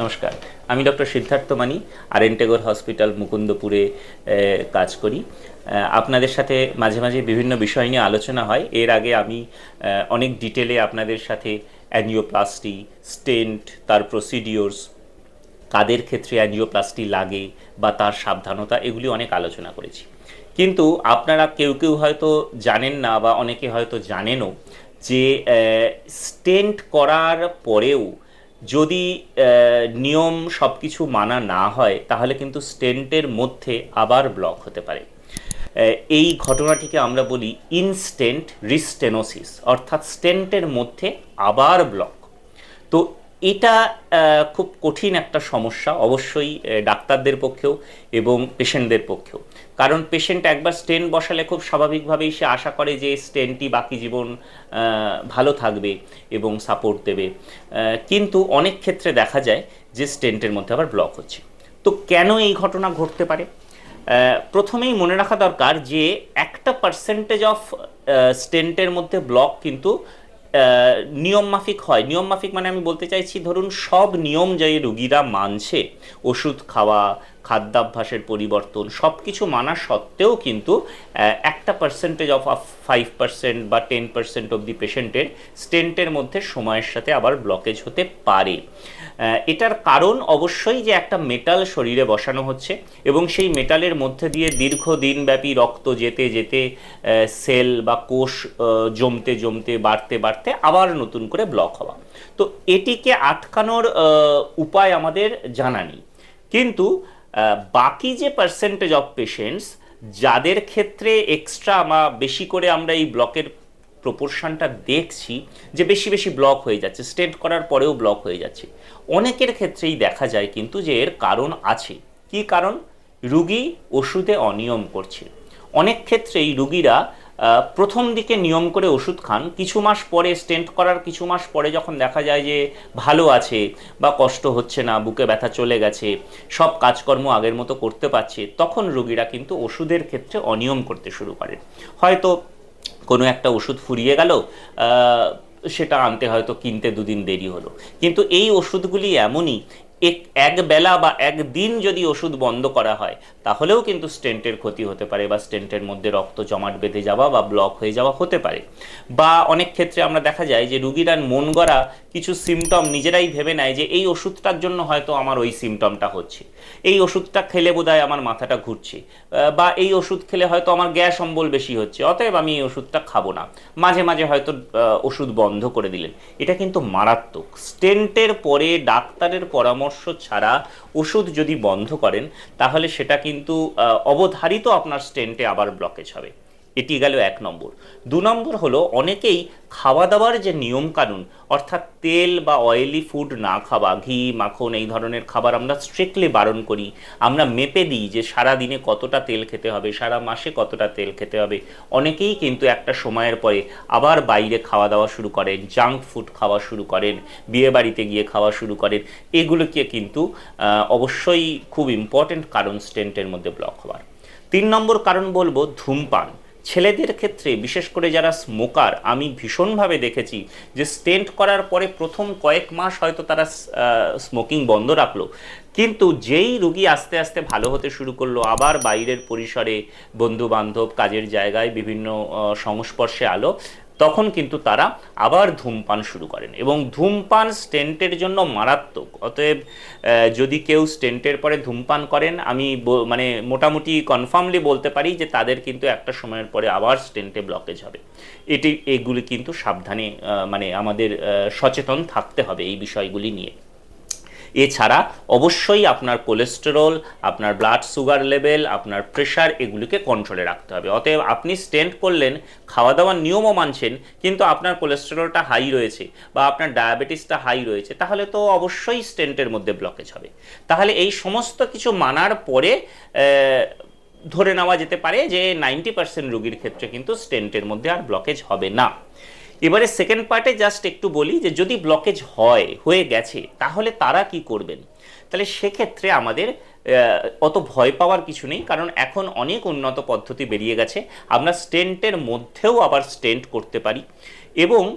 নমস্কার। আমি ডক্টর সিদ্ধার্থ মানি আর এনটেগর হসপিটাল, মুকুন্দপুরে কাজ করি। আপনাদের সাথে মাঝে মাঝে বিভিন্ন বিষয় নিয়ে আলোচনা হয়। এর আগে আমি অনেক ডিটেলে আপনাদের সাথে অ্যানিওপ্লাস্টি, স্টেন্ট, তার প্রসিডিওরস, কাদের ক্ষেত্রে অ্যানিওপ্লাস্টি লাগে বা তার সাবধানতা, এগুলি অনেক আলোচনা করেছি। কিন্তু আপনারা কেউ কেউ হয়তো জানেন না বা অনেকে হয়তো জানেনও যে স্টেন্ট করার পরেও যদি নিয়ম সব কিছু মানা না হয়, তাহলে কিন্তু স্টেন্টের মধ্যে আবার ব্লক হতে পারে। এই ঘটনাটিকে আমরা বলি ইনস্টেন্ট রিস্টেনোসিস, অর্থাৎ স্টেন্টের মধ্যে আবার ব্লক। তো এটা খুব কঠিন একটা সমস্যা অবশ্যই ডাক্তারদের পক্ষেও এবং পেশেন্টদের পক্ষেও। কারণ পেশেন্ট একবার স্টেন বসালে খুব স্বাভাবিকভাবেই সে আশা করে যে স্টেনটি বাকি জীবন ভালো থাকবে এবং সাপোর্ট দেবে। কিন্তু অনেক ক্ষেত্রে দেখা যায় যে স্টেন্টের মধ্যে আবার ব্লক হচ্ছে। তো কেন এই ঘটনা ঘটতে পারে? প্রথমেই মনে রাখা দরকার যে একটা পার্সেন্টেজ অফ স্টেন্টের মধ্যে ব্লক কিন্তু আহ, নিয়ম মাফিক হয়। নিয়মমাফিক মানে আমি বলতে চাইছি ধরুন সব নিয়ম যে রুগীরা মানছে ওষুধ খাওয়া খাদ্যাভ্যাসের পরিবর্তন সব কিছু মানা সত্ত্বেও কিন্তু একটা পার্সেন্টেজ অফ ফাইভ পার্সেন্ট বা টেন পার্সেন্ট অব দি পেশেন্টের স্টেন্টের মধ্যে সময়ের সাথে আবার ব্লকেজ হতে পারে। এটার কারণ অবশ্যই যে একটা মেটাল শরীরে বসানো হচ্ছে এবং সেই মেটালের মধ্যে দিয়ে দীর্ঘদিনব্যাপী রক্ত যেতে যেতে সেল বা কোষ জমতে জমতে, বাড়তে বাড়তে আবার নতুন করে ব্লক হওয়া। তো এটিকে আটকানোর উপায় আমাদের জানা নেই। কিন্তু বাকি যে পার্সেন্টেজ অফ পেশেন্টস যাদের ক্ষেত্রে এক্সট্রা বা বেশি করে আমরা এই ব্লকের প্রপোর্শনটা দেখছি, যে বেশি বেশি ব্লক হয়ে যাচ্ছে স্টেট করার পরেও ব্লক হয়ে যাচ্ছে। অনেকের ক্ষেত্রেই দেখা যায় কিন্তু যে এর কারণ আছে। কি কারণ? রুগী ওষুধে অনিয়ম করছে। অনেক ক্ষেত্রেই রুগীরা প্রথম দিকে নিয়ম করে ওষুধ খান। কিছু মাস পরে স্টেন্ট করার কিছু মাস পরে যখন দেখা যায় যে ভালো আছে বা কষ্ট হচ্ছে না, বুকে ব্যথা চলে গেছে, সব কাজকর্ম আগের মতো করতে পারছে, তখন রুগীরা কিন্তু ওষুধের ক্ষেত্রে অনিয়ম করতে শুরু করেন হয়তো কোনো একটা ওষুধ ফুরিয়ে গেল সেটা আনতে হয়তো কিনতে দুদিন দেরি হলো। কিন্তু এই ওষুধগুলি এমনই এক এক বেলা বা একদিন যদি ওষুধ বন্ধ করা হয়, তাহলেও কিন্তু স্টেন্টের ক্ষতি হতে পারে বা স্টেন্টের মধ্যে রক্ত জমাট বেঁধে যাওয়া বা ব্লক হয়ে যাওয়া হতে পারে। বা অনেক ক্ষেত্রে আমরা দেখা যায় যে রুগীরা মন গড়া কিছু সিমটম নিজেরাই ভেবে নেয় যে এই ওষুধটার জন্য হয়তো আমার ওই সিমটমটা হচ্ছে। এই ওষুধটা খেলে বোধহয় আমার মাথাটা ঘুরছে বা এই ওষুধ খেলে হয়তো আমার গ্যাস অম্বল বেশি হচ্ছে, অতএব আমি এই ওষুধটা খাব না। মাঝে মাঝে হয়তো ওষুধ বন্ধ করে দিলেন। এটা কিন্তু মারাত্মক। স্টেন্টের পরে ডাক্তারের পরামর্শ ছাড়া ওষুধ যদি বন্ধ করেন তাহলে সেটা কিন্তু অবধারিত আপনার স্টেন্টে আবার ব্লকেজ হবে। এটি গেল এক নম্বর। দু নম্বর হলো, অনেকেই খাওয়া দাওয়ার যে নিয়ম কানুন অর্থাৎ তেল বা অয়েলি ফুড না খাওয়া, ঘি, মাখন এই ধরনের খাবার আমরা স্ট্রিক্টলি বারণ করি, আমরা মেপে দিই যে সারা দিনে কতটা তেল খেতে হবে, সারা মাসে কতটা তেল খেতে হবে। অনেকেই কিন্তু একটা সময়ের পরে আবার বাইরে খাওয়া দাওয়া শুরু করেন জাঙ্ক ফুড খাওয়া শুরু করেন, বিয়ে বাড়িতে গিয়ে খাওয়া শুরু করেন, এগুলোকে কিন্তু অবশ্যই খুব ইম্পর্টেন্ট কারণ স্টেন্টের মধ্যে ব্লক হওয়ার। তিন নম্বর কারণ বলব ধূমপান। ছেলেদের ক্ষেত্রে, বিশেষ করে যারা স্মোকার, আমি ভীষণভাবে দেখেছি যে স্টেন্ট করার পরে প্রথম কয়েক মাস হয়তো তারা স্মোকিং বন্ধ রাখল। কিন্তু যেই রুগী আস্তে আস্তে ভালো হতে শুরু করল, আবার বাইরের পরিসরে বন্ধু বান্ধব কাজের জায়গায় বিভিন্ন সংস্পর্শে আলো তখন কিন্তু তারা আবার ধূমপান শুরু করেন এবং ধূমপান স্টেন্টের জন্য মারাত্মক। অতএব যদি কেউ স্টেন্টের পরে ধূমপান করেন, আমি মানে মোটামুটি কনফার্মলি বলতে পারি যে তাদের কিন্তু একটা সময়ের পরে আবার স্টেন্টে ব্লকেজ হবে। এটি, এগুলি কিন্তু সাবধানে মানে আমাদের সচেতন থাকতে হবে এই বিষয়গুলি নিয়ে। এছাড়া অবশ্যই আপনার কোলেস্টেরল আপনার ব্লাড সুগার লেভেল আপনার প্রেশার এগুলিকে কন্ট্রোলে রাখতে হবে। অতএব আপনি স্টেন্ট করলেন খাওয়া দাওয়ার নিয়মও মানছেন, কিন্তু আপনার কোলেস্টেরলটা হাই রয়েছে বা আপনার ডায়াবেটিসটা হাই রয়েছে, তাহলে তো অবশ্যই স্টেন্টের মধ্যে ব্লকেজ হবে। তাহলে এই সমস্ত কিছু মানার পরে ধরে নেওয়া যেতে পারে যে নাইনটি পার্সেন্ট রোগীর ক্ষেত্রে কিন্তু স্টেন্টের মধ্যে আর ব্লকেজ হবে না। এবারে সেকেন্ড পার্টে জাস্ট একটু বলি যে যদি ব্লকেজ হয়, হয়ে গেছে, তাহলে তারা কি করবেন? তাহলে সেক্ষেত্রে আমাদের অত ভয় পাওয়ার কিছু নেই, কারণ এখন অনেক উন্নত পদ্ধতি বেরিয়ে গেছে। আমরা স্টেন্টের মধ্যেও আবার স্টেন্ট করতে পারি। এবং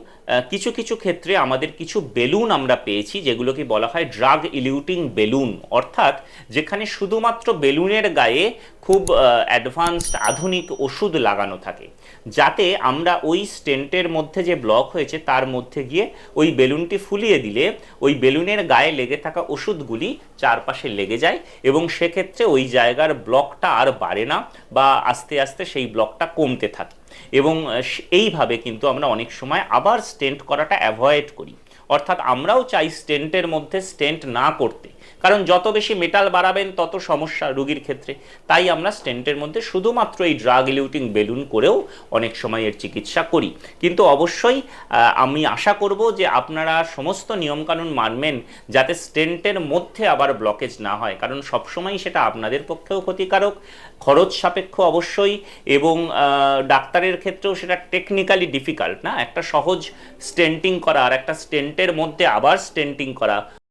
কিছু কিছু ক্ষেত্রে আমাদের কিছু বেলুন আমরা পেয়েছি, যেগুলোকে বলা হয় ড্রাগ ইলিউটিং বেলুন। অর্থাৎ যেখানে শুধুমাত্র বেলুনের গায়ে খুব অ্যাডভান্সড আধুনিক ওষুধ লাগানো থাকে। যাতে আমরা ওই স্টেন্টের মধ্যে যে ব্লক হয়েছে, তার মধ্যে গিয়ে ওই বেলুনটি ফুলিয়ে দিলে ওই বেলুনের গায়ে লেগে থাকা ওষুধগুলি চারপাশে লেগে যায় এবং সেক্ষেত্রে ওই জায়গার ব্লকটা আর বাড়ে না বা আস্তে আস্তে সেই ব্লকটা কমতে থাকে। এবং এইভাবে কিন্তু আমরা অনেক সময় আবার স্টেন্ট করাটা অ্যাভয়েড করি। অর্থাৎ আমরাও চাই স্টেন্টের মধ্যে স্টেন্ট না করতে কারণ যত বেশি মেটাল বাড়াবেন, তত সমস্যা রোগীর ক্ষেত্রে। তাই আমরা স্টেন্টের মধ্যে শুধুমাত্র এই ড্রাগ ইলিউটিং বেলুন করেও অনেক সময় এর চিকিৎসা করি। কিন্তু অবশ্যই আমি আশা করব যে আপনারা সমস্ত নিয়মকানুন মানবেন যাতে স্টেন্টের মধ্যে আবার ব্লকেজ না হয়। কারণ সবসময় সেটা আপনাদের পক্ষেও ক্ষতিকারক, খরচ সাপেক্ষ অবশ্যই, এবং ডাক্তারের ক্ষেত্রেও সেটা টেকনিক্যালি ডিফিকাল্ট না। একটা সহজ স্টেন্টিং করা আর একটা স্টেন্টের মধ্যে আবার স্টেন্টিং করা।